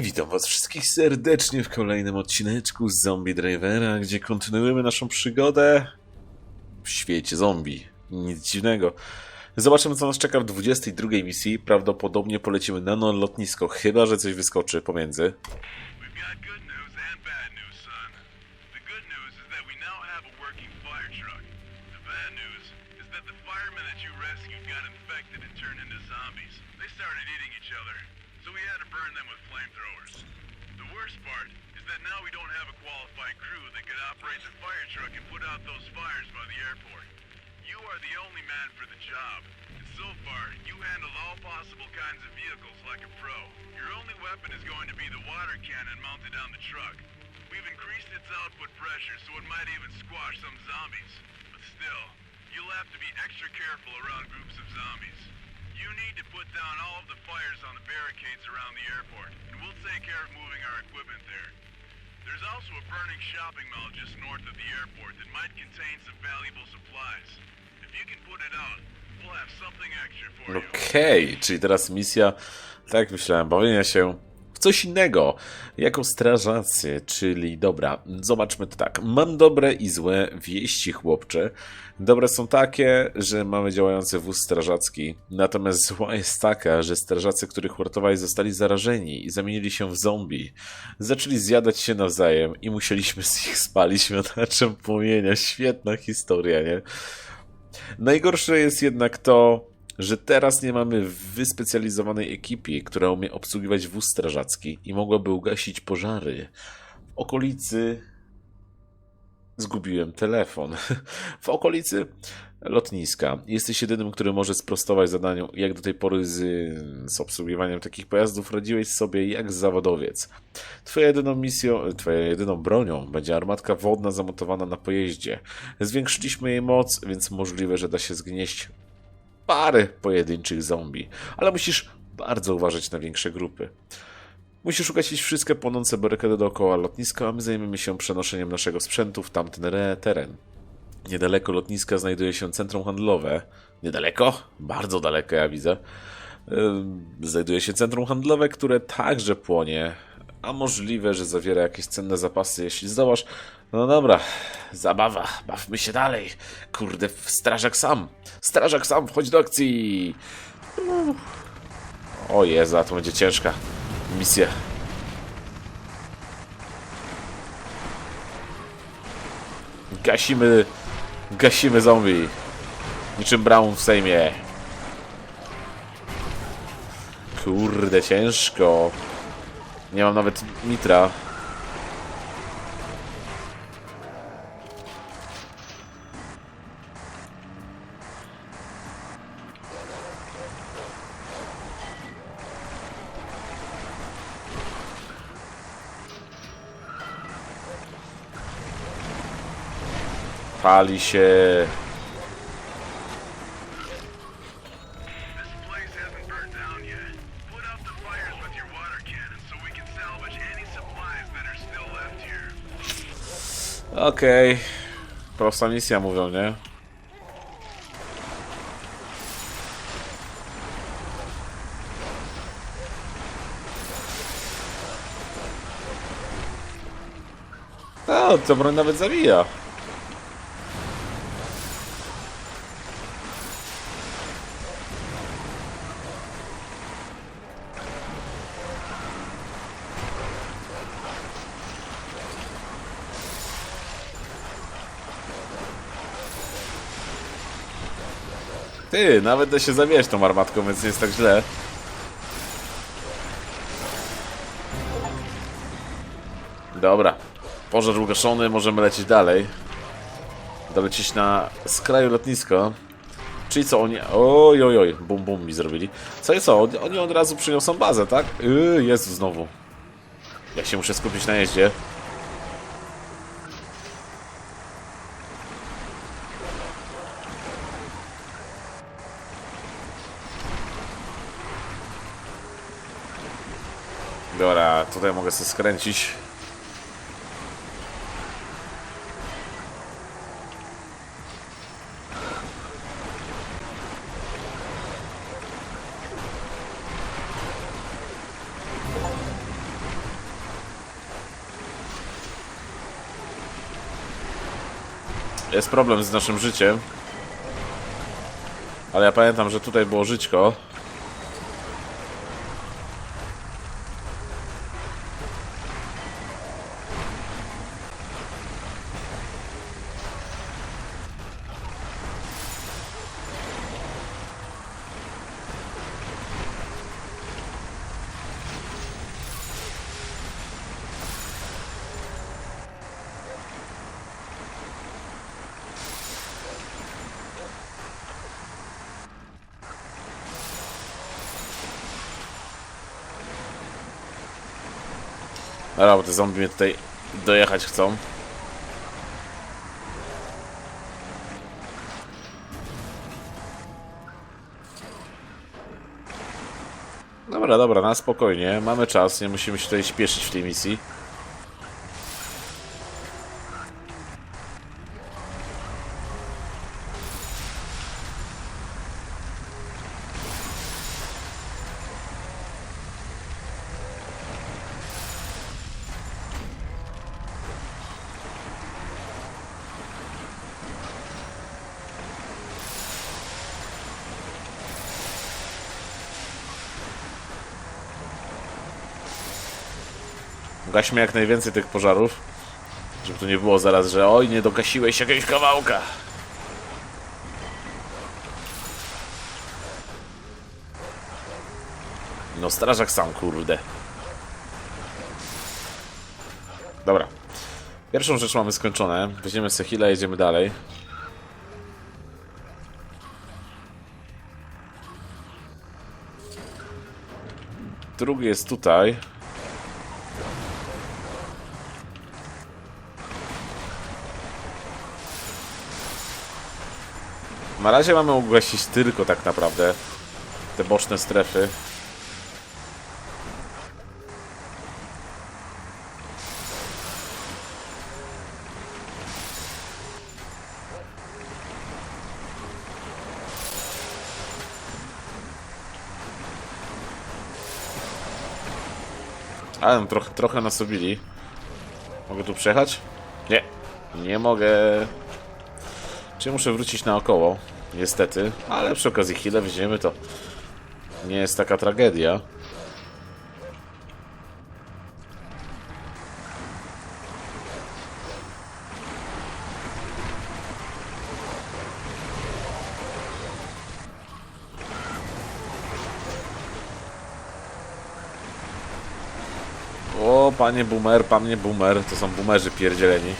witam was wszystkich serdecznie w kolejnym odcineczku z Zombie Drivera, gdzie kontynuujemy naszą przygodę w świecie zombie. Nic dziwnego. Zobaczymy, co nas czeka w 22 misji. Prawdopodobnie polecimy na lotnisko, chyba że coś wyskoczy pomiędzy. Firemen that you rescued got infected and turned into zombies. They started eating each other, so we had to burn them with flamethrowers. The worst part is that now we don't have a qualified crew that could operate the fire truck and put out those fires by the airport. You are the only man for the job, and so far, you handled all possible kinds of vehicles like a pro. Your only weapon is going to be the water cannon mounted on the truck. We've increased its output pressure so it might even squash some zombies. But still, you'll have to be extra careful around groups of zombies. You need to put down all of the fires on the barricades around the airport, and we'll take care of moving our equipment there. There's also a burning shopping mall just north of the airport that might contain some valuable supplies. If you can put it out, we'll have something extra for you. Okej, czyli teraz misja, tak myślałem, bawienia się coś innego, jako strażacy, czyli dobra, zobaczmy to tak. Mam dobre i złe wieści, chłopcze. Dobre są takie, że mamy działający wóz strażacki, natomiast zła jest taka, że strażacy, których uratowali, zostali zarażeni i zamienili się w zombie. Zaczęli zjadać się nawzajem i musieliśmy z ich spalić miotaczem płomienia. Świetna historia, nie? Najgorsze jest jednak to, że teraz nie mamy wyspecjalizowanej ekipy, która umie obsługiwać wóz strażacki i mogłaby ugasić pożary. W okolicy zgubiłem telefon. W okolicy lotniska. Jesteś jedynym, który może sprostować zadaniu, jak do tej pory z, z obsługiwaniem takich pojazdów radziłeś sobie jak zawodowiec. Twoją jedyną misją, twoją jedyną bronią będzie armatka wodna zamontowana na pojeździe. Zwiększyliśmy jej moc, więc możliwe, że da się zgnieść parę pojedynczych zombie, ale musisz bardzo uważać na większe grupy. Musisz ugasić wszystkie płonące barykady dookoła lotniska, a my zajmiemy się przenoszeniem naszego sprzętu w tamten re- teren. Niedaleko lotniska znajduje się centrum handlowe. Niedaleko? Bardzo daleko, ja widzę. Znajduje się centrum handlowe, które także płonie, a możliwe, że zawiera jakieś cenne zapasy, jeśli zdołasz. No dobra, zabawa, bawmy się dalej. Kurde, strażak sam. Strażak sam, wchodź do akcji. O Jezu, a to będzie ciężka misja. Gasimy, gasimy zombie. Niczym Brown w Sejmie. Kurde, ciężko. Nie mam nawet nitra. Pali się. Okej. Prosta misja mówią, nie? O, to broń nawet zabija. Ty, nawet da się zabijać tą armatką, więc nie jest tak źle. Dobra. Pożar ugaszony, możemy lecieć dalej. Dolecieć na skraju lotnisko. Czyli co, oni... Oj, oj, oj, bum, bum mi zrobili. Co i co, oni- od razu przyniosą bazę, tak? Yy, jest znowu. Ja się muszę skupić na jeździe. Dobra, tutaj mogę sobie skręcić. Jest problem z naszym życiem. Ale ja pamiętam, że tutaj było żyćko. Dobra, bo te zombie mnie tutaj dojechać chcą. Dobra, dobra, na spokojnie. Mamy czas, nie musimy się tutaj śpieszyć w tej misji. Gaśmy jak najwięcej tych pożarów. Żeby tu nie było zaraz, że oj, nie dogasiłeś jakiegoś kawałka. No strażak sam, kurde. Dobra. Pierwszą rzecz mamy skończone. Weźmiemy sobie heal'a, jedziemy dalej. Drugi jest tutaj. Na razie mamy ugasić tylko tak naprawdę te boczne strefy. Ale trochę, trochę nas ubili. Mogę tu przejechać? Nie, nie mogę. Czy muszę wrócić naokoło? Niestety, ale przy okazji chwilę weźmiemy to. Nie jest taka tragedia. O, panie boomer, panie boomer, to są boomerzy pierdzieleni.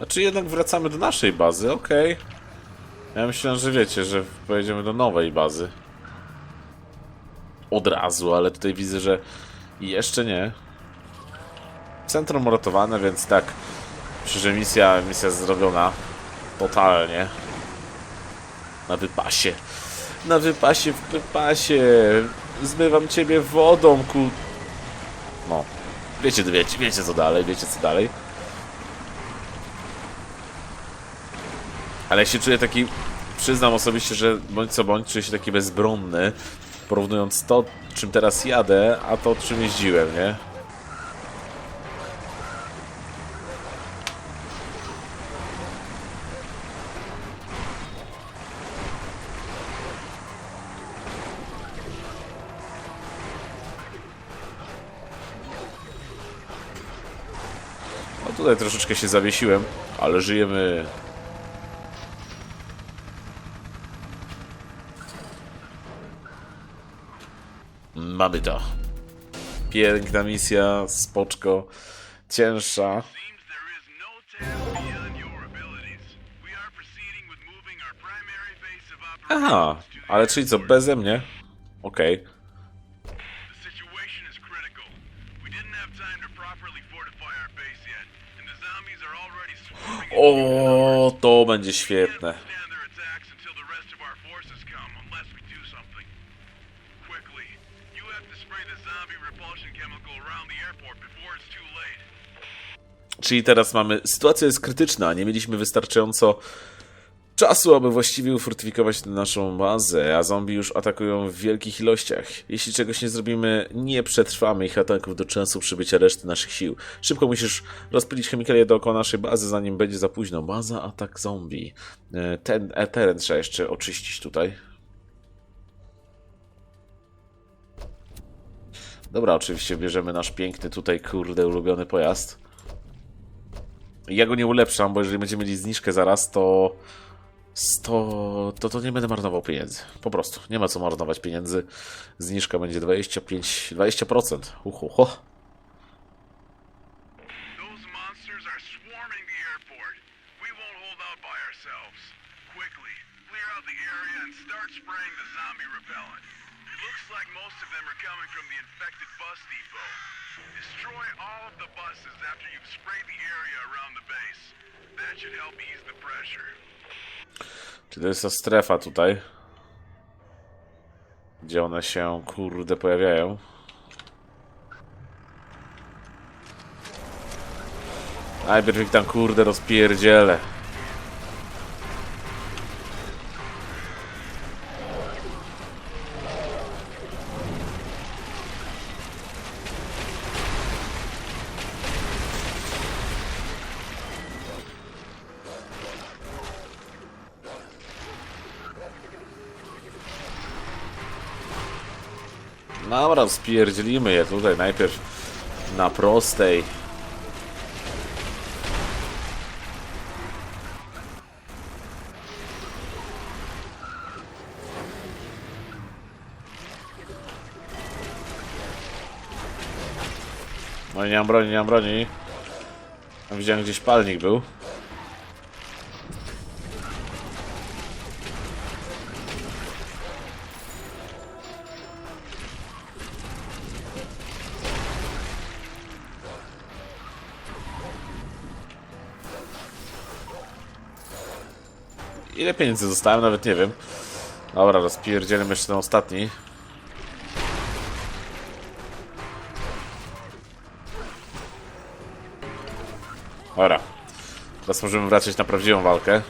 A czy jednak wracamy do naszej bazy? Okej. Ja myślałem, że wiecie, że pojedziemy do nowej bazy. Od razu, ale tutaj widzę, że jeszcze nie. Centrum uratowane, więc tak. Myślę, misja, misja zrobiona. Totalnie. Na wypasie. Na wypasie, w wypasie. Zmywam ciebie wodą, ku... No. Wiecie, wiecie, wiecie co dalej, wiecie co dalej. Ale ja się czuję taki, przyznam osobiście, że bądź co bądź, czuję się taki bezbronny, porównując to, czym teraz jadę, a to, czym jeździłem, nie? No tutaj troszeczkę się zawiesiłem, ale żyjemy Mamy to. Piękna misja, spoczko, cięższa. No Aha, to ale czyli co, beze mnie? Okej. The situation is critical. We Czyli teraz mamy. Sytuacja jest krytyczna. Nie mieliśmy wystarczająco czasu, aby właściwie ufortyfikować naszą bazę, a zombie już atakują w wielkich ilościach. Jeśli czegoś nie zrobimy, nie przetrwamy ich ataków do czasu przybycia reszty naszych sił. Szybko musisz rozpylić chemikalia dookoła naszej bazy, zanim będzie za późno. Baza, atak zombie. E, Ten e, teren trzeba jeszcze oczyścić tutaj. Dobra, oczywiście bierzemy nasz piękny tutaj, kurde, ulubiony pojazd. Ja go nie ulepszam, bo jeżeli będziemy mieli zniżkę zaraz, to, to, to to nie będę marnował pieniędzy. Po prostu. Nie ma co marnować pieniędzy. Zniżka będzie 25, 20%. Uhu, ho. Them are coming from the infected bus depot. Destroy all of the buses after you've sprayed the area around the base. That should help ease the pressure. Czy to jest ta strefa tutaj? Gdzie one się, kurde, pojawiają? Najpierw ich tam, kurde, rozpierdzielę. Dobra, spierdzielimy je tutaj najpierw na prostej. No i nie mam broni, nie mam broni. Widziałem gdzieś palnik był. Ile pieniędzy zostałem? Nawet nie wiem. Dobra, rozpierdzielmy jeszcze ten ostatni. Dobra. Teraz możemy wracać na prawdziwą walkę.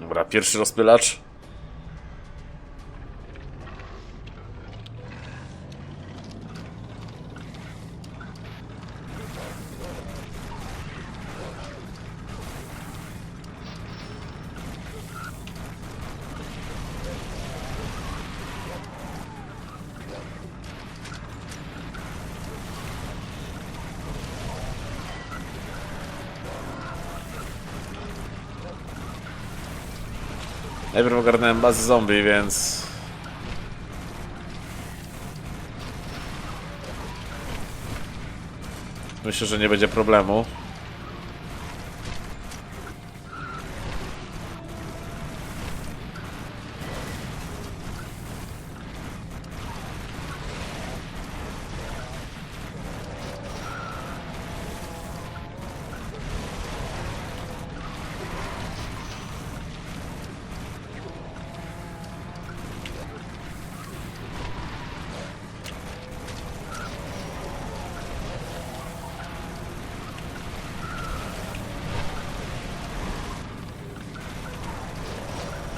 Dobra, pierwszy rozpylacz. Najpierw ogarnąłem bazę zombie, więc... Myślę, że nie będzie problemu.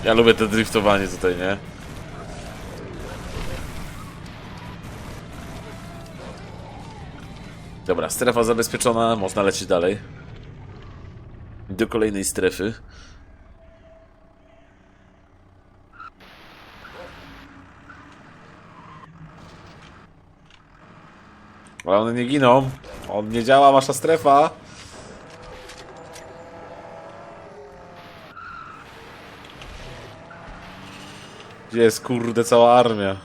Ja lubię to driftowanie tutaj, nie? Dobra, strefa zabezpieczona, można lecieć dalej. Do kolejnej strefy. Ale one nie giną. On nie działa, wasza strefa. Gdzie jest kurde cała armia?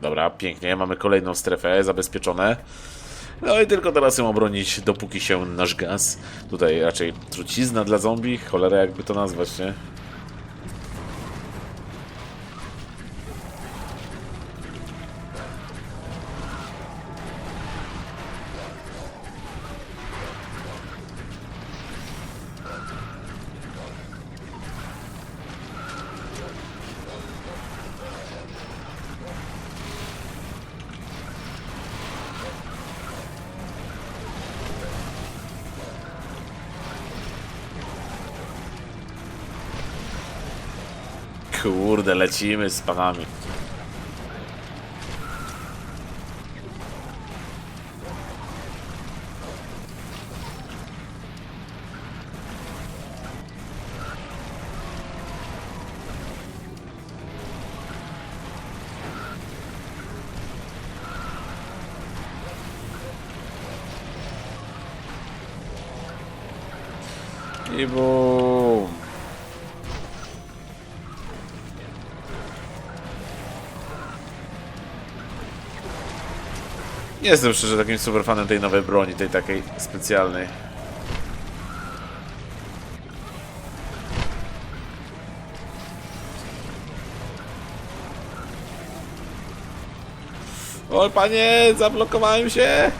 Dobra, pięknie, mamy kolejną strefę, zabezpieczone. No i tylko teraz ją obronić, dopóki się nasz gaz. Tutaj raczej trucizna dla zombie, cholera jakby to nazwać, nie? Kurde, lecimy z panami. I bum. Nie jestem szczerze takim super fanem tej nowej broni, tej takiej specjalnej. Oj panie, zablokowałem się!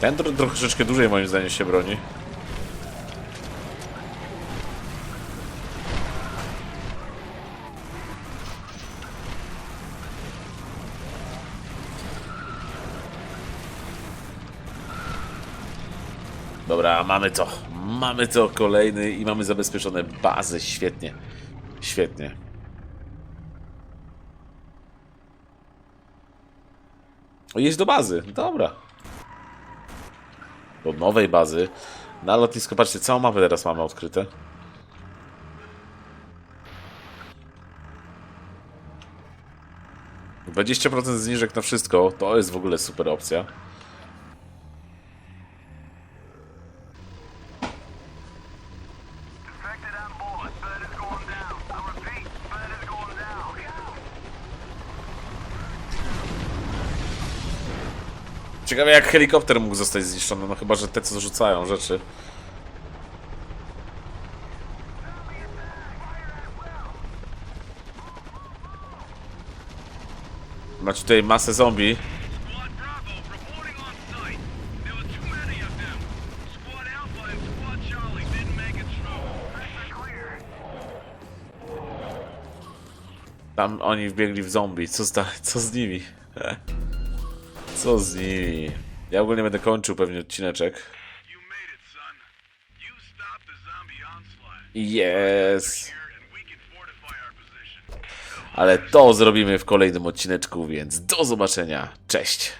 Ten tro troszeczkę dłużej moim zdaniem się broni. Dobra, mamy to. Mamy to kolejny i mamy zabezpieczone bazy. Świetnie. Świetnie. O, Jedź do bazy. Dobra. Do nowej bazy. Na lotnisko, patrzcie, całą mapę teraz mamy odkryte. Dwadzieścia procent zniżek na wszystko, to jest w ogóle super opcja. Ciekawe jak helikopter mógł zostać zniszczony, no chyba, że te co rzucają rzeczy. Macie tutaj masę zombie. Tam oni wbiegli w zombie. Co co z nimi? Co z nimi? Ja ogólnie będę kończył pewnie odcineczek. Yes. Ale to zrobimy w kolejnym odcineczku, więc do zobaczenia. Cześć.